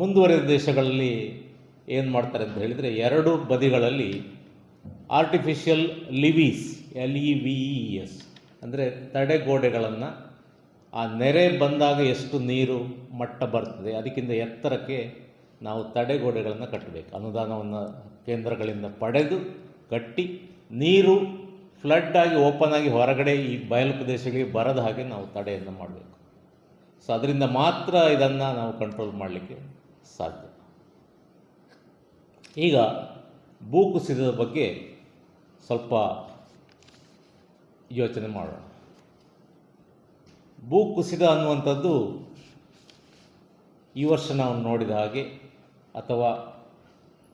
ಮುಂದುವರೆದ ದೇಶಗಳಲ್ಲಿ ಏನು ಮಾಡ್ತಾರೆ ಅಂತ ಹೇಳಿದರೆ ಎರಡು ಬದಿಗಳಲ್ಲಿ artificial levees L E V E S ಅಂದರೆ ತಡೆಗೋಡೆಗಳನ್ನು ಆ ನೆರೆ ಬಂದಾಗ ಎಷ್ಟು ನೀರು ಮಟ್ಟ ಬರ್ತದೆ, ಅದಕ್ಕಿಂತ ಎತ್ತರಕ್ಕೆ ನಾವು ತಡೆಗೋಡೆಗಳನ್ನು ಕಟ್ಟಬೇಕು. ಅನುದಾನವನ್ನು ಕೇಂದ್ರಗಳಿಂದ ಪಡೆದು ಕಟ್ಟಿ ನೀರು ಫ್ಲಡ್ ಆಗಿ ಓಪನ್ ಆಗಿ ಹೊರಗಡೆ ಈ ಬಯಲು ಪ್ರದೇಶಗಳಿಗೆ ಬರದ ಹಾಗೆ ನಾವು ತಡೆಯನ್ನು ಮಾಡಬೇಕು. ಸೊ ಅದರಿಂದ ಮಾತ್ರ ಇದನ್ನು ನಾವು ಕಂಟ್ರೋಲ್ ಮಾಡಲಿಕ್ಕೆ ಸಾಧ್ಯ. ಈಗ ಭೂಕುಸಿತದ ಬಗ್ಗೆ ಸ್ವಲ್ಪ ಯೋಚನೆ ಮಾಡೋಣ. ಭೂಕುಸಿತ ಅನ್ನುವಂಥದ್ದು ಈ ವರ್ಷ ನಾವು ನೋಡಿದ ಹಾಗೆ ಅಥವಾ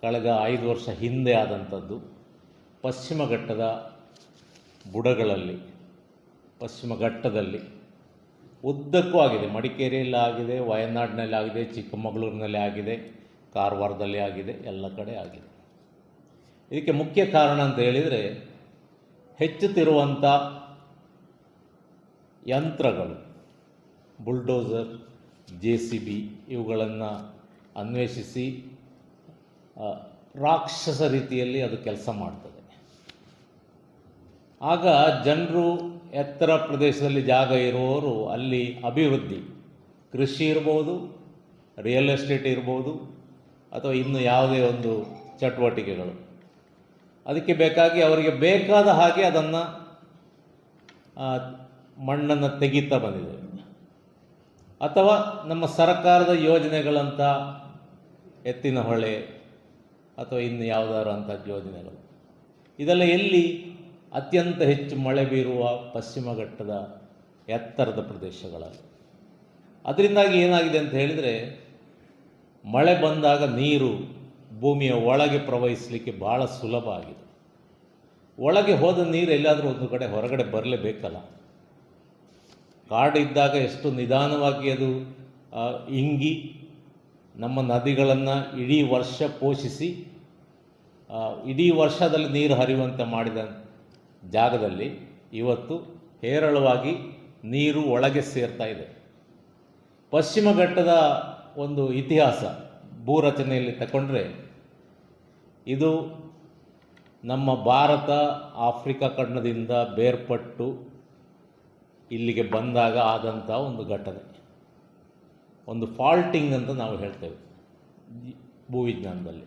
ಕಳೆದ ಐದು ವರ್ಷ ಹಿಂದೆ ಆದಂಥದ್ದು ಪಶ್ಚಿಮ ಘಟ್ಟದ ಬುಡಗಳಲ್ಲಿ, ಪಶ್ಚಿಮ ಘಟ್ಟದಲ್ಲಿ. ಉದ್ದಕ್ಕೂ ಆಗಿದೆ. ಮಡಿಕೇರಿಯಲ್ಲಿ ಆಗಿದೆ, ವಯನಾಡಿನಲ್ಲಿ ಆಗಿದೆ, ಚಿಕ್ಕಮಗಳೂರಿನಲ್ಲಿ ಆಗಿದೆ, ಕಾರವಾರದಲ್ಲಿ ಆಗಿದೆ, ಎಲ್ಲ ಕಡೆ ಆಗಿದೆ. ಇದಕ್ಕೆ ಮುಖ್ಯ ಕಾರಣ ಅಂತ ಹೇಳಿದರೆ, ಹೆಚ್ಚುತ್ತಿರುವಂಥ ಯಂತ್ರಗಳು, ಬುಲ್ಡೋಸರ್, ಜೆ ಸಿ ಬಿ, ಇವುಗಳನ್ನು ಅನ್ವೇಷಿಸಿ ರಾಕ್ಷಸ ರೀತಿಯಲ್ಲಿ ಅದು ಕೆಲಸ ಮಾಡ್ತದೆ. ಆಗ ಜನರು ಎತ್ತರ ಪ್ರದೇಶದಲ್ಲಿ ಜಾಗ ಇರುವವರು ಅಲ್ಲಿ ಅಭಿವೃದ್ಧಿ. ಕೃಷಿ ಇರ್ಬೋದು ರಿಯಲ್ ಎಸ್ಟೇಟ್ ಇರ್ಬೋದು, ಅಥವಾ ಇನ್ನು ಯಾವುದೇ ಒಂದು ಚಟುವಟಿಕೆಗಳು. ಅದಕ್ಕೆ ಬೇಕಾಗಿ ಅವರಿಗೆ ಬೇಕಾದ ಹಾಗೆ ಅದನ್ನು ಮಣ್ಣನ್ನು ತೆಗೀತಾ ಬಂದಿದೆ. ಅಥವಾ ನಮ್ಮ ಸರ್ಕಾರದ ಯೋಜನೆಗಳಂಥ ಎತ್ತಿನ ಹೊಳೆ ಅಥವಾ ಇನ್ನು ಯಾವುದಾದ್ರು ಅಂಥ ಯೋಜನೆಗಳು. ಇದೆಲ್ಲ ಎಲ್ಲಿ ಅತ್ಯಂತ ಹೆಚ್ಚು ಮಳೆ ಬೀರುವ ಪಶ್ಚಿಮ ಘಟ್ಟದ ಎತ್ತರದ ಪ್ರದೇಶಗಳಲ್ಲಿ. ಅದರಿಂದಾಗಿ ಏನಾಗಿದೆ ಅಂತ ಹೇಳಿದರೆ, ಮಳೆ ಬಂದಾಗ ನೀರು ಭೂಮಿಯ ಒಳಗೆ ಪ್ರವಹಿಸಲಿಕ್ಕೆ ಭಾಳ ಸುಲಭ ಆಗಿದೆ. ಒಳಗೆ ಹೋದ ನೀರು ಎಲ್ಲಾದರೂ ಒಂದು ಕಡೆ ಹೊರಗಡೆ ಬರಲೇಬೇಕಲ್ಲ. ಕಾಡಿದ್ದಾಗ ಎಷ್ಟು ನಿಧಾನವಾಗಿ ಅದು ಇಂಗಿ ನಮ್ಮ ನದಿಗಳನ್ನು ಇಡೀ ವರ್ಷ ಪೋಷಿಸಿ ಇಡೀ ವರ್ಷದಲ್ಲಿ ನೀರು ಹರಿಯುವಂತೆ ಮಾಡಿದ ಜಾಗದಲ್ಲಿ ಇವತ್ತು ಹೇರಳವಾಗಿ ನೀರು ಒಳಗೆ ಸೇರ್ತಾ ಇದೆ. ಪಶ್ಚಿಮ ಘಟ್ಟದ ಒಂದು ಇತಿಹಾಸ ಭೂರಚನೆಯಲ್ಲಿ ತಗೊಂಡ್ರೆ ಇದು ನಮ್ಮ ಭಾರತ ಆಫ್ರಿಕಾ ಖಂಡದಿಂದ ಬೇರ್ಪಟ್ಟು ಇಲ್ಲಿಗೆ ಬಂದಾಗ ಆದಂಥ ಒಂದು ಘಟನೆ. ಒಂದು ಫಾಲ್ಟಿಂಗ್ ಅಂತ ನಾವು ಹೇಳ್ತೇವೆ ಭೂವಿಜ್ಞಾನದಲ್ಲಿ.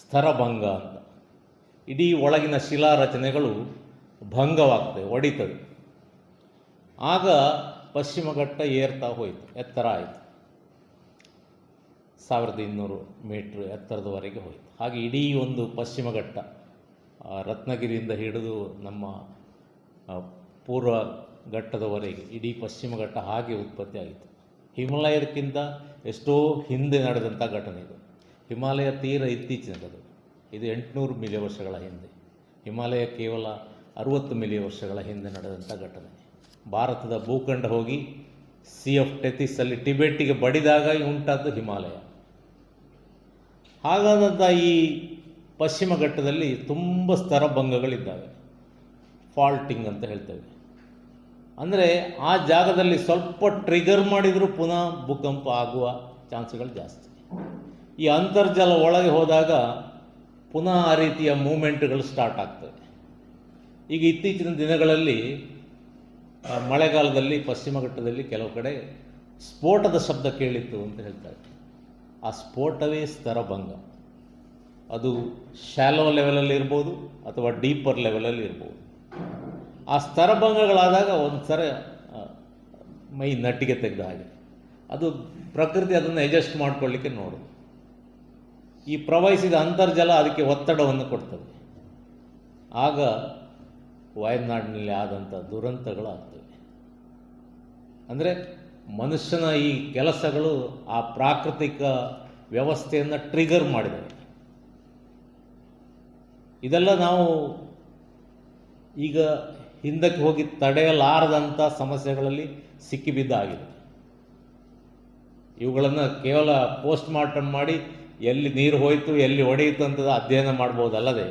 ಸ್ತರಭಂಗ ಅಂತ. ಇಡೀ ಒಳಗಿನ ಶಿಲಾ ಭಂಗವಾಗ್ತವೆ ಒಡಿತದೆ. ಆಗ ಪಶ್ಚಿಮ ಘಟ್ಟ ಏರ್ತಾ ಹೋಯಿತು ಎತ್ತರ ಆಯಿತು. ಸಾವಿರದ ಇನ್ನೂರು ಮೀಟ್ರ್ ಎತ್ತರದವರೆಗೆ ಹೋಯಿತು. ಹಾಗೆ ಇಡೀ ಒಂದು ಪಶ್ಚಿಮ ಘಟ್ಟ ಆ, ರತ್ನಗಿರಿಯಿಂದ ಹಿಡಿದು ನಮ್ಮ ಪೂರ್ವ ಘಟ್ಟದವರೆಗೆ ಇಡೀ ಪಶ್ಚಿಮ ಘಟ್ಟ ಹಾಗೆ ಉತ್ಪತ್ತಿ ಆಯಿತು ಹಿಮಾಲಯಕ್ಕಿಂತ ಎಷ್ಟೋ ಹಿಂದೆ ನಡೆದಂಥ ಘಟನೆ ಇದು. ಹಿಮಾಲಯ ತೀರ ಇತ್ತೀಚಿನದು ಇದು ಎಂಟುನೂರು ಮಿಲಿಯ ವರ್ಷಗಳ ಹಿಂದೆ. ಹಿಮಾಲಯ ಕೇವಲ ಅರುವತ್ತು ಮಿಲಿಯ ವರ್ಷಗಳ ಹಿಂದೆ ನಡೆದಂಥ ಘಟನೆ. ಭಾರತದ ಭೂಖಂಡ ಹೋಗಿ ಸಿ ಆಫ್ ಟೆಥಿಸಲ್ಲಿ ಟಿಬೆಟ್ಟಿಗೆ ಬಡಿದಾಗ ಉಂಟಾದ್ದು ಹಿಮಾಲಯ. ಹಾಗಾದಂಥ ಈ ಪಶ್ಚಿಮ ಘಟ್ಟದಲ್ಲಿ ತುಂಬ ಸ್ತರಭಂಗಗಳಿದ್ದಾವೆ ಫಾಲ್ಟಿಂಗ್ ಅಂತ ಹೇಳ್ತೇವೆ. ಅಂದರೆ ಆ ಜಾಗದಲ್ಲಿ ಸ್ವಲ್ಪ ಟ್ರಿಗರ್ ಮಾಡಿದರೂ ಪುನಃ ಭೂಕಂಪ ಆಗುವ ಚಾನ್ಸ್ಗಳು ಜಾಸ್ತಿ. ಈ ಅಂತರ್ಜಲ ಒಳಗೆ ಹೋದಾಗ ಪುನಃ ಆ ರೀತಿಯ ಮೂಮೆಂಟ್ಗಳು ಸ್ಟಾರ್ಟ್ ಆಗ್ತವೆ. ಈಗ ಇತ್ತೀಚಿನ ದಿನಗಳಲ್ಲಿ ಮಳೆಗಾಲದಲ್ಲಿ, ಪಶ್ಚಿಮ ಘಟ್ಟದಲ್ಲಿ ಕೆಲವು ಕಡೆ ಸ್ಫೋಟದ ಶಬ್ದ ಕೇಳಿತ್ತು ಅಂತ ಹೇಳ್ತಾರೆ ಆ ಸ್ಫೋಟವೇ ಸ್ತರಭಂಗ ಅದು ಶಾಲೋ ಲೆವೆಲಲ್ಲಿ ಇರ್ಬೋದು ಅಥವಾ ಡೀಪರ್ ಲೆವೆಲಲ್ಲಿ ಇರ್ಬೋದು. ಆ ಸ್ತರಭಂಗಗಳಾದಾಗ ಒಂದು ಸರ ಮೈ ನಟ್ಟಿಗೆ ತೆಗೆದ ಹಾಗೆ. ಅದು ಪ್ರಕೃತಿ ಅದನ್ನು ಅಡ್ಜಸ್ಟ್ ಮಾಡಿಕೊಳ್ಳಿಕ್ಕೆ ನೋಡು ಈ ಪ್ರವಹಿಸಿದ ಅಂತರ್ಜಲ ಅದಕ್ಕೆ ಒತ್ತಡವನ್ನು ಕೊಡ್ತದೆ. ಆಗ ವಯನಾಡಿನಲ್ಲಿ ಆದಂಥ ದುರಂತಗಳು ಆಗ್ತವೆ ಅಂದರೆ ಮನುಷ್ಯನ ಈ ಕೆಲಸಗಳು ಆ ಪ್ರಾಕೃತಿಕ ವ್ಯವಸ್ಥೆಯನ್ನು ಟ್ರಿಗರ್ ಮಾಡಿದವೆ. ಇದೆಲ್ಲ ನಾವು ಈಗ ಹಿಂದಕ್ಕೆ ಹೋಗಿ ತಡೆಯಲಾರದಂಥ ಸಮಸ್ಯೆಗಳಲ್ಲಿ ಸಿಕ್ಕಿಬಿದ್ದಾಗಿದೆ. ಇವುಗಳನ್ನು ಕೇವಲ ಪೋಸ್ಟ್ ಮಾರ್ಟಮ್ ಮಾಡಿ ಎಲ್ಲಿ ನೀರು ಹೋಯಿತು, ಎಲ್ಲಿ ಹೊಡೆಯಿತು ಅಂತ ಅಧ್ಯಯನ ಮಾಡ್ಬೋದಲ್ಲದೆ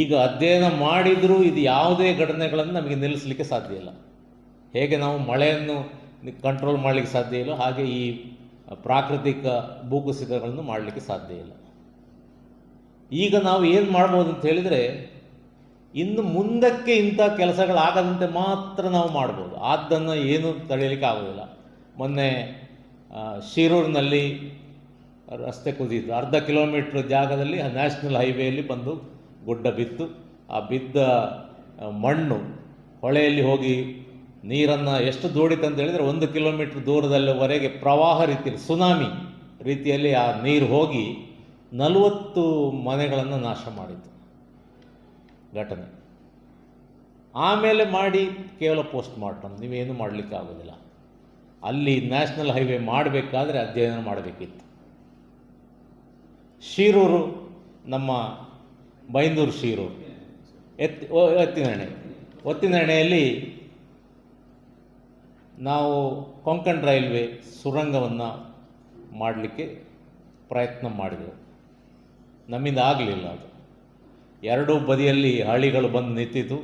ಈಗ ಅಧ್ಯಯನ ಮಾಡಿದರೂ ಇದು ಯಾವುದೇ ಘಟನೆಗಳನ್ನು ನಮಗೆ ನಿಲ್ಲಿಸಲಿಕ್ಕೆ ಸಾಧ್ಯ ಇಲ್ಲ. ಹೇಗೆ ನಾವು ಮಳೆಯನ್ನು ಕಂಟ್ರೋಲ್ ಮಾಡಲಿಕ್ಕೆ ಸಾಧ್ಯ ಇಲ್ಲ, ಹಾಗೆ ಈ ಪ್ರಾಕೃತಿಕ ಭೂಕುಸಿತಗಳನ್ನು ಮಾಡಲಿಕ್ಕೆ ಸಾಧ್ಯ ಇಲ್ಲ. ಈಗ ನಾವು ಏನು ಮಾಡ್ಬೋದು ಅಂತ ಹೇಳಿದರೆ, ಇನ್ನು ಮುಂದಕ್ಕೆ ಇಂಥ ಕೆಲಸಗಳಾಗದಂತೆ ಮಾತ್ರ ನಾವು ಮಾಡ್ಬೋದು. ಆದ್ದನ್ನು ಏನು ತಡೆಯಲಿಕ್ಕೆ ಆಗೋದಿಲ್ಲ. ಮೊನ್ನೆ ಶಿರೂರಿನಲ್ಲಿ ರಸ್ತೆ ಕುಸಿಯಿತು ಅರ್ಧ ಕಿಲೋಮೀಟ್ರ್ ಜಾಗದಲ್ಲಿ ನ್ಯಾಷನಲ್ ಹೈವೇಯಲ್ಲಿ ಬಂದು ಗುಡ್ಡ ಬಿತ್ತು. ಆ ಬಿದ್ದ ಮಣ್ಣು ಹೊಳೆಯಲ್ಲಿ ಹೋಗಿ ನೀರನ್ನು ಎಷ್ಟು ದೂಡಿತು ಅಂತ ಹೇಳಿದರೆ ಒಂದು ಕಿಲೋಮೀಟ್ರ್ ದೂರದಲ್ಲಿವರೆಗೆ ಪ್ರವಾಹ ರೀತಿಯಲ್ಲಿ, ಸುನಾಮಿ ರೀತಿಯಲ್ಲಿ ಆ ನೀರು ಹೋಗಿ ನಲವತ್ತು ಮನೆಗಳನ್ನು ನಾಶ ಮಾಡಿತು ಘಟನೆ. ಆಮೇಲೆ ಮಾಡಿ ಕೇವಲ ಪೋಸ್ಟ್ ಮಾರ್ಟಮ್, ನೀವೇನು ಮಾಡಲಿಕ್ಕೆ ಆಗೋದಿಲ್ಲ. ಅಲ್ಲಿ ನ್ಯಾಷನಲ್ ಹೈವೇ ಮಾಡಬೇಕಾದ್ರೆ ಅಧ್ಯಯನ ಮಾಡಬೇಕಿತ್ತು. ಶಿರೂರು ನಮ್ಮ ಬೈಂದೂರು ಶೀರು. ಎತ್ತಿ ಎತ್ತಿನಹಣೆ ಒತ್ತಿನಹಣೆಯಲ್ಲಿ ನಾವು ಕೊಂಕಣ್ ರೈಲ್ವೆ ಸುರಂಗವನ್ನು ಮಾಡಲಿಕ್ಕೆ ಪ್ರಯತ್ನ ಮಾಡಿದೆವು. ನಮ್ಮಿಂದ ಆಗಲಿಲ್ಲ ಅದು. ಎರಡೂ ಬದಿಯಲ್ಲಿ ಹಳ್ಳಿಗಳು ಬಂದು ನಿಂತಿತು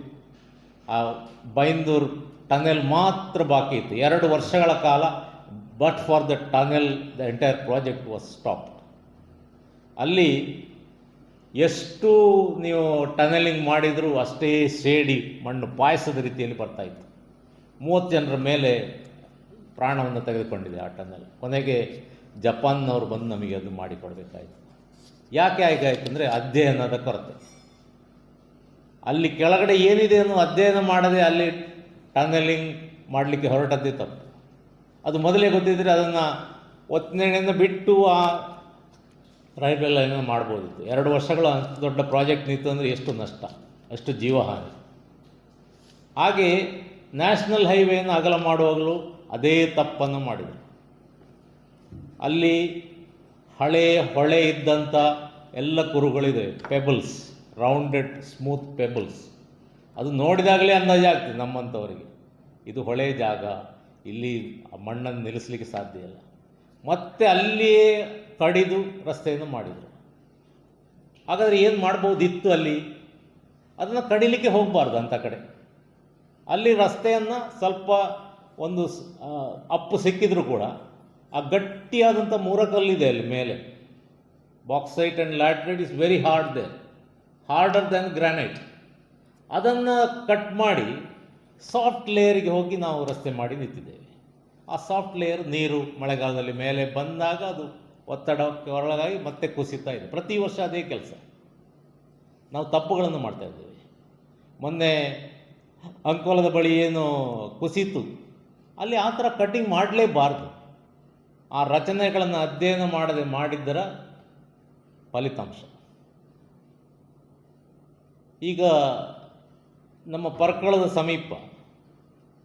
ಆ ಬೈಂದೂರು ಟನೆಲ್ ಮಾತ್ರ ಬಾಕಿ ಇತ್ತು. ಎರಡು ವರ್ಷಗಳ ಕಾಲ but for the tunnel the entire project was stop ಅಲ್ಲಿ ಎಷ್ಟು ನೀವು ಟನಲಿಂಗ್ ಮಾಡಿದರೂ ಅಷ್ಟೇ ಸೇಡಿ ಮಣ್ಣು ಪಾಯಸದ ರೀತಿಯಲ್ಲಿ ಬರ್ತಾಯಿತ್ತು ಮೂವತ್ತು ಜನರ ಮೇಲೆ ಪ್ರಾಣವನ್ನು ತೆಗೆದುಕೊಂಡಿದೆ ಆ ಟನಲ್ ಕೊನೆಗೆ ಜಪಾನ್ನವರು ಬಂದು ನಮಗೆ ಅದು ಮಾಡಿಕೊಡ್ಬೇಕಾಯಿತು. ಯಾಕೆ ಆಯ್ಕಾಯ್ತು ಅಂದರೆ ಅಧ್ಯಯನದ ಕೊರತೆ. ಅಲ್ಲಿ ಕೆಳಗಡೆ ಏನಿದೆ ಅನ್ನೋ ಅಧ್ಯಯನ ಮಾಡದೆ ಅಲ್ಲಿ ಟನಲಿಂಗ್ ಮಾಡಲಿಕ್ಕೆ ಹೊರಟದ್ದೇ ತಪ್ಪು. ಅದು ಮೊದಲೇ ಗೊತ್ತಿದ್ದರೆ ಅದನ್ನು ಒತ್ತನೆಯಿಂದ ಬಿಟ್ಟು ಆ ರೈಲ್ವೆ ಲೈನನ್ನು ಮಾಡ್ಬೋದಿತ್ತು. ಎರಡು ವರ್ಷಗಳು ಅಷ್ಟು ದೊಡ್ಡ ಪ್ರಾಜೆಕ್ಟ್ ನಿಂತು ಅಂದರೆ ಎಷ್ಟು ನಷ್ಟ ಅಷ್ಟು ಜೀವಹಾನಿ. ಹಾಗೆ ನ್ಯಾಷನಲ್ ಹೈವೇನ ಅಗಲ ಮಾಡುವಾಗಲೂ ಅದೇ ತಪ್ಪನ್ನು ಮಾಡಿದರು. ಅಲ್ಲಿ ಹಳೆ ಹೊಳೆ ಇದ್ದಂಥ ಎಲ್ಲ ಕುರುಗಳಿದೆ, ಪೆಬಲ್ಸ್, ರೌಂಡೆಡ್ ಸ್ಮೂತ್ ಪೆಬಲ್ಸ್. ಅದು ನೋಡಿದಾಗಲೇ ಅಂದಾಜಾಗ್ತದೆ ನಮ್ಮಂಥವರಿಗೆ. ಇದು ಹೊಳೆ ಜಾಗ, ಇಲ್ಲಿ ಮಣ್ಣನ್ನು ನಿಲ್ಲಿಸಲಿಕ್ಕೆ ಸಾಧ್ಯ ಇಲ್ಲ. ಮತ್ತೆ ಅಲ್ಲಿಯೇ ಕಡಿದು ರಸ್ತೆಯನ್ನು ಮಾಡಿದರು. ಹಾಗಾದರೆ ಏನು ಮಾಡ್ಬೋದಿತ್ತು ಅಲ್ಲಿ? ಅದನ್ನು ಕಡಿಲಿಕ್ಕೆ ಹೋಗಬಾರ್ದು ಅಂಥ ಕಡೆ. ಅಲ್ಲಿ ರಸ್ತೆಯನ್ನು ಸ್ವಲ್ಪ ಒಂದು ಅಪ್ಪು ಸಿಕ್ಕಿದ್ರು ಕೂಡ, ಆ ಗಟ್ಟಿಯಾದಂಥ ಮೂರಕಲ್ಲಿದೆ ಅಲ್ಲಿ ಮೇಲೆ. Bauxite and laterite is very hard they harder than granite ಅದನ್ನು ಕಟ್ ಮಾಡಿ ಸಾಫ್ಟ್ ಲೇಯರಿಗೆ ಹೋಗಿ ನಾವು ರಸ್ತೆ ಮಾಡಿ ನಿಂತಿದ್ದೇವೆ. ಆ ಸಾಫ್ಟ್ ಲೇಯರ್ ನೀರು ಮಳೆಗಾಲದಲ್ಲಿ ಮೇಲೆ ಬಂದಾಗ ಅದು ಒತ್ತಡಕ್ಕೆ ಒಳಗಾಗಿ ಮತ್ತೆ ಕುಸಿತಾ ಇದೆ. ಪ್ರತಿ ವರ್ಷ ಅದೇ ಕೆಲಸ. ನಾವು ತಪ್ಪುಗಳನ್ನು ಮಾಡ್ತಾ ಇದ್ದೀವಿ. ಮೊನ್ನೆ ಅಂಕೋಲದ ಬಳಿ ಏನು ಕುಸಿತು. ಅಲ್ಲಿ ಆ ಥರ ಕಟಿಂಗ್ ಮಾಡಲೇಬಾರ್ದು. ಆ ರಚನೆಗಳನ್ನು ಅಧ್ಯಯನ ಮಾಡದೆ ಮಾಡಿದ್ದರ ಫಲಿತಾಂಶ. ಈಗ ನಮ್ಮ ಪರ್ಕಳದ ಸಮೀಪ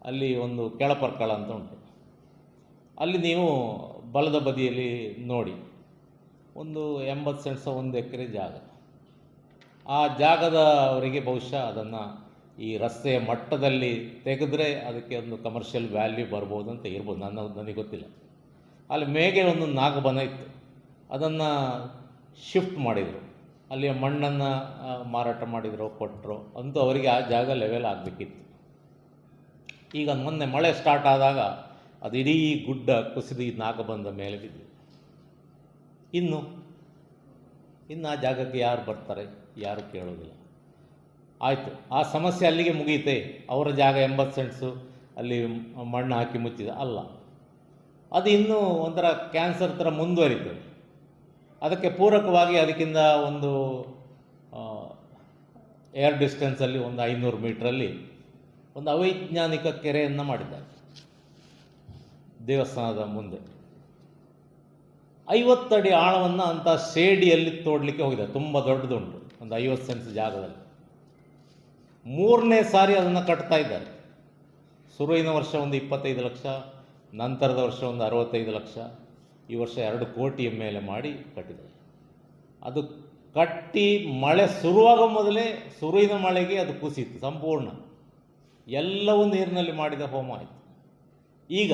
ಅಲ್ಲಿ ಒಂದು ಕೆಳಪರ್ಕಳ ಅಂತ ಉಂಟು. ಅಲ್ಲಿ ನೀವು ಬಲದ ಬದಿಯಲ್ಲಿ ನೋಡಿ. ಒಂದು ಎಂಬತ್ತು ಸೆಂಟ್ಸ ಒಂದು ಎಕರೆ ಜಾಗ. ಆ ಜಾಗದವರಿಗೆ ಬಹುಶಃ ಅದನ್ನು ಈ ರಸ್ತೆಯ ಮಟ್ಟದಲ್ಲಿ ತೆಗೆದ್ರೆ ಅದಕ್ಕೆ ಒಂದು ಕಮರ್ಷಿಯಲ್ ವ್ಯಾಲ್ಯೂ ಬರ್ಬೋದು ಅಂತ ಇರ್ಬೋದು ನನ್ನ ನನಗೆ ಗೊತ್ತಿಲ್ಲ. ಅಲ್ಲಿ ಮೇಗೆ ಒಂದು ನಾಗಬನ ಇತ್ತು. ಅದನ್ನು ಶಿಫ್ಟ್ ಮಾಡಿದರು. ಅಲ್ಲಿಯ ಮಣ್ಣನ್ನು ಮಾರಾಟ ಮಾಡಿದ್ರು ಕೊಟ್ಟರು ಅಂತೂ ಅವರಿಗೆ ಆ ಜಾಗ ಲೆವೆಲ್ ಆಗಬೇಕಿತ್ತು. ಈಗ ಮೊನ್ನೆ ಮಳೆ ಸ್ಟಾರ್ಟ್ ಆದಾಗ ಅದು ಇಡೀ ಗುಡ್ಡ ಕುಸಿದು ಈ ನಾಗಬಂದ ಮೇಲೆ ಬಿದ್ದು. ಇನ್ನು ಇನ್ನು ಆ ಜಾಗಕ್ಕೆ ಯಾರು ಬರ್ತಾರೆ? ಯಾರು ಕೇಳೋದಿಲ್ಲ. ಆಯಿತು, ಆ ಸಮಸ್ಯೆ ಅಲ್ಲಿಗೆ ಮುಗಿಯುತ್ತೆ. ಅವರ ಜಾಗ ಎಂಬತ್ತು ಸೆಂಟ್ಸು, ಅಲ್ಲಿ ಮಣ್ಣು ಹಾಕಿ ಮುಚ್ಚಿದ. ಅಲ್ಲ, ಅದು ಇನ್ನೂ ಒಂಥರ ಕ್ಯಾನ್ಸರ್ ಥರ ಮುಂದುವರಿತದೆ. ಅದಕ್ಕೆ ಪೂರಕವಾಗಿ ಅದಕ್ಕಿಂತ ಒಂದು ಏರ್ ಡಿಸ್ಟೆನ್ಸಲ್ಲಿ ಒಂದು ಐನೂರು ಮೀಟ್ರಲ್ಲಿ ಒಂದು ಅವೈಜ್ಞಾನಿಕ ಕೆರೆಯನ್ನು ಮಾಡಿದ್ದಾರೆ. ದೇವಸ್ಥಾನದ ಮುಂದೆ. ಐವತ್ತಡಿ ಆಳವನ್ನು ಅಂಥ ಶೇಡಿಯಲ್ಲಿ ತೋಡಲಿಕ್ಕೆ ಹೋಗಿದೆ. ತುಂಬ ದೊಡ್ಡದುಂಟು. ಒಂದು ಐವತ್ತು ಸೆನ್ಸ್ ಜಾಗದಲ್ಲಿ. ಮೂರನೇ ಸಾರಿ ಅದನ್ನು ಕಟ್ತಾ ಇದ್ದಾರೆ. ಶುರುವಿನ ವರ್ಷ ಒಂದು ಇಪ್ಪತ್ತೈದು ಲಕ್ಷ, ನಂತರದ ವರ್ಷ ಒಂದು ಅರವತ್ತೈದು ಲಕ್ಷ, ಈ ವರ್ಷ ಎರಡು ಕೋಟಿಯ ಮೇಲೆ ಮಾಡಿ ಕಟ್ಟಿದ್ದಾರೆ. ಅದು ಕಟ್ಟಿ ಮಳೆ ಶುರುವಾಗ ಮೊದಲೇ ಸುರುವಿನ ಮಳೆಗೆ ಅದು ಕುಸಿತು ಸಂಪೂರ್ಣ. ಎಲ್ಲವೂ ನೀರಿನಲ್ಲಿ ಮಾಡಿದ ಹೋಮ ಆಯಿತು. ಈಗ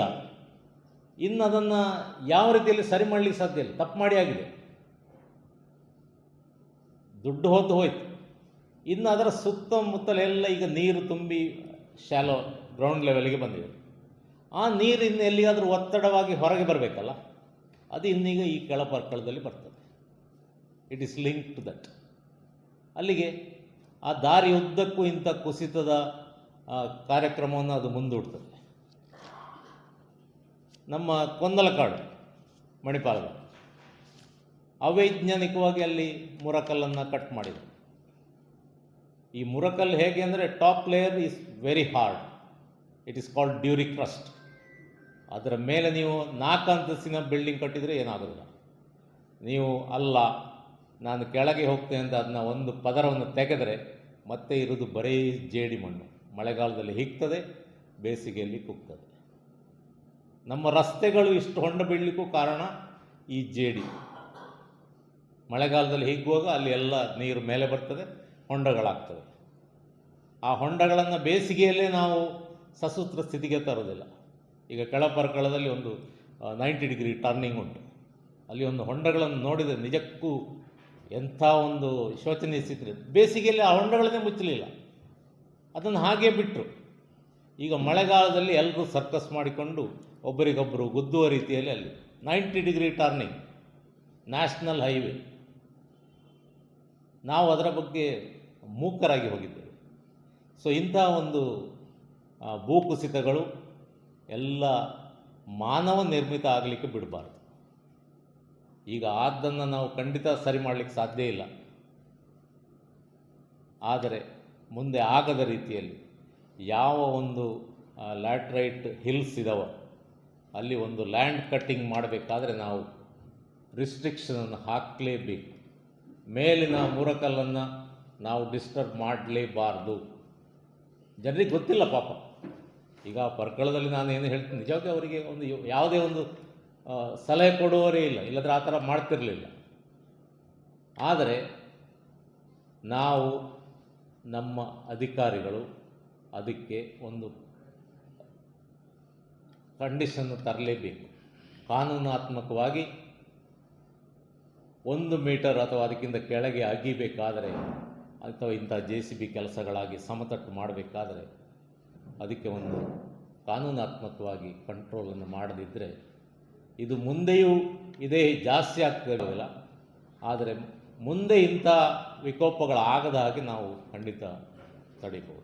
ಇನ್ನು ಅದನ್ನು ಯಾವ ರೀತಿಯಲ್ಲಿ ಸರಿ ಮಾಡಲಿಕ್ಕೆ ಸಾಧ್ಯ ಇಲ್ಲ. ತಪ್ಪು ಮಾಡಿ ಆಗಿದೆ. ದುಡ್ಡು ಹೋದ್ದು ಹೋಯ್ತು. ಇನ್ನು ಅದರ ಸುತ್ತಮುತ್ತಲೆಲ್ಲ ಈಗ ನೀರು ತುಂಬಿ ಶಾಲೋ ಗ್ರೌಂಡ್ ಲೆವೆಲ್ಗೆ ಬಂದಿದೆ. ಆ ನೀರು ಇನ್ನು ಎಲ್ಲಿಗಾದರೂ ಒತ್ತಡವಾಗಿ ಹೊರಗೆ ಬರಬೇಕಲ್ಲ? ಅದು ಇನ್ನೀಗ ಈ ಕೆಳಪರ್ಕಳದಲ್ಲಿ ಬರ್ತದೆ. It is link to that ಅಲ್ಲಿಗೆ ಆ ದಾರಿ ಉದ್ದಕ್ಕೂ ಇಂಥ ಕುಸಿತದ ಕಾರ್ಯಕ್ರಮವನ್ನು ಅದು ಮುಂದೂಡ್ತದೆ. ನಮ್ಮ ಕೊಂದಲಕಾಡು ಮಣಿಪಾಲದ ಅವೈಜ್ಞಾನಿಕವಾಗಿ ಅಲ್ಲಿ ಮುರಕಲ್ಲನ್ನು ಕಟ್ ಮಾಡಿದರು. ಈ ಮುರಕಲ್ ಹೇಗೆ ಅಂದರೆ top layer is very hard. It is called duricrust. ಅದರ ಮೇಲೆ ನೀವು ನಾಲ್ಕು ಅಂತಸ್ತಿನ ಬಿಲ್ಡಿಂಗ್ ಕಟ್ಟಿದರೆ ಏನಾಗೋದಿಲ್ಲ. ನೀವು ಅಲ್ಲ, ನಾನು ಕೆಳಗೆ ಹೋಗ್ತೇನೆ ಅಂತ ಅದನ್ನ ಒಂದು ಪದರವನ್ನು ತೆಗೆದರೆ ಮತ್ತೆ ಇರೋದು ಬರೀ ಜೇಡಿ ಮಣ್ಣು. ಮಳೆಗಾಲದಲ್ಲಿ ಹಿಗ್ತದೆ, ಬೇಸಿಗೆಯಲ್ಲಿ ಕುಗ್ತದೆ. ನಮ್ಮ ರಸ್ತೆಗಳು ಇಷ್ಟು ಹೊಂಡ ಬೀಳಲಿಕ್ಕೂ ಕಾರಣ ಈ ಜೇಡಿ. ಮಳೆಗಾಲದಲ್ಲಿ ಹಿಗ್ಗುವಾಗ ಅಲ್ಲಿ ಎಲ್ಲ ನೀರು ಮೇಲೆ ಬರ್ತದೆ, ಹೊಂಡಗಳಾಗ್ತವೆ. ಆ ಹೊಂಡಗಳನ್ನು ಬೇಸಿಗೆಯಲ್ಲೇ ನಾವು ಸಸೂತ್ರ ಸ್ಥಿತಿಗೆ ತರೋದಿಲ್ಲ ಈಗ ಕೆಳಪರ್ಕಳದಲ್ಲಿ ಒಂದು ನೈಂಟಿ ಡಿಗ್ರಿ ಟರ್ನಿಂಗ್ ಉಂಟು. ಅಲ್ಲಿ ಒಂದು ಹೊಂಡಗಳನ್ನು ನೋಡಿದರೆ ನಿಜಕ್ಕೂ ಎಂಥ ಒಂದು ಶೋಚನೀಯ ಸ್ಥಿತಿ ಬೇಸಿಗೆಯಲ್ಲಿ ಆ ಹೊಂಡಗಳನ್ನೇ ಮುಚ್ಚಲಿಲ್ಲ. ಅದನ್ನು ಹಾಗೇ ಬಿಟ್ಟರು ಈಗ ಮಳೆಗಾಲದಲ್ಲಿ ಎಲ್ಲರೂ ಸರ್ಕಸ್ ಮಾಡಿಕೊಂಡು ಒಬ್ಬರಿಗೊಬ್ಬರು ಗುದ್ದುವ ರೀತಿಯಲ್ಲಿ ಅಲ್ಲಿ ninety degree turning national highway ನಾವು ಅದರ ಬಗ್ಗೆ ಮೂಕರಾಗಿ ಹೋಗಿದ್ದೇವೆ. ಸೊ ಇಂಥ ಒಂದು ಭೂಕುಸಿತಗಳು ಎಲ್ಲ ಮಾನವ ನಿರ್ಮಿತ ಆಗಲಿಕ್ಕೆ ಬಿಡಬಾರ್ದು. ಈಗ ಆದ್ದನ್ನು ನಾವು ಖಂಡಿತ ಸರಿ ಮಾಡಲಿಕ್ಕೆ ಸಾಧ್ಯ ಇಲ್ಲ. ಆದರೆ ಮುಂದೆ ಆಗದ ರೀತಿಯಲ್ಲಿ ಯಾವ ಒಂದು ಲ್ಯಾಟ್ರೈಟ್ ಹಿಲ್ಸ್ ಇದಾವ ಅಲ್ಲಿ ಒಂದು ಲ್ಯಾಂಡ್ ಕಟ್ಟಿಂಗ್ ಮಾಡಬೇಕಾದ್ರೆ ನಾವು ರಿಸ್ಟ್ರಿಕ್ಷನನ್ನು ಹಾಕಲೇಬೇಕು. ಮೇಲಿನ ಮೂರಕಲ್ಲನ್ನು ನಾವು ಡಿಸ್ಟರ್ಬ್ ಮಾಡಲೇಬಾರ್ದು. ಜನರಿಗೆ ಗೊತ್ತಿಲ್ಲ ಪಾಪ. ಈಗ ಪರ್ಕಳದಲ್ಲಿ ನಾನು ಏನು ಹೇಳ್ತೀನಿ, ನಿಜವಾಗಿ ಅವರಿಗೆ ಒಂದು ಯಾವುದೇ ಒಂದು ಸಲಹೆ ಕೊಡುವವರೇ ಇಲ್ಲ, ಇಲ್ಲದ್ರೆ ಆ ಥರ ಮಾಡ್ತಿರಲಿಲ್ಲ. ಆದರೆ ನಾವು ನಮ್ಮ ಅಧಿಕಾರಿಗಳು ಅದಕ್ಕೆ ಒಂದು ಕಂಡೀಷನ್ ತರಲೇಬೇಕು. ಕಾನೂನಾತ್ಮಕವಾಗಿ ಒಂದು ಮೀಟರ್ ಅಥವಾ ಅದಕ್ಕಿಂತ ಕೆಳಗೆ ಅಗಿಬೇಕಾದರೆ ಅಥವಾ ಇಂಥ ಜೆ ಸಿ ಬಿ ಕೆಲಸಗಳಾಗಿ ಸಮತಟ್ಟು ಮಾಡಬೇಕಾದರೆ ಅದಕ್ಕೆ ಒಂದು ಕಾನೂನಾತ್ಮಕವಾಗಿ ಕಂಟ್ರೋಲನ್ನು ಮಾಡದಿದ್ದರೆ ಇದು ಮುಂದೆಯೂ ಇದೇ ಜಾಸ್ತಿ ಆಗ್ತಿರೋದಿಲ್ಲ ಆದರೆ ಮುಂದೆ ಇಂಥ ವಿಕೋಪಗಳಾಗದ ಹಾಗೆ ನಾವು ಖಂಡಿತ ತಡಿಬೋದು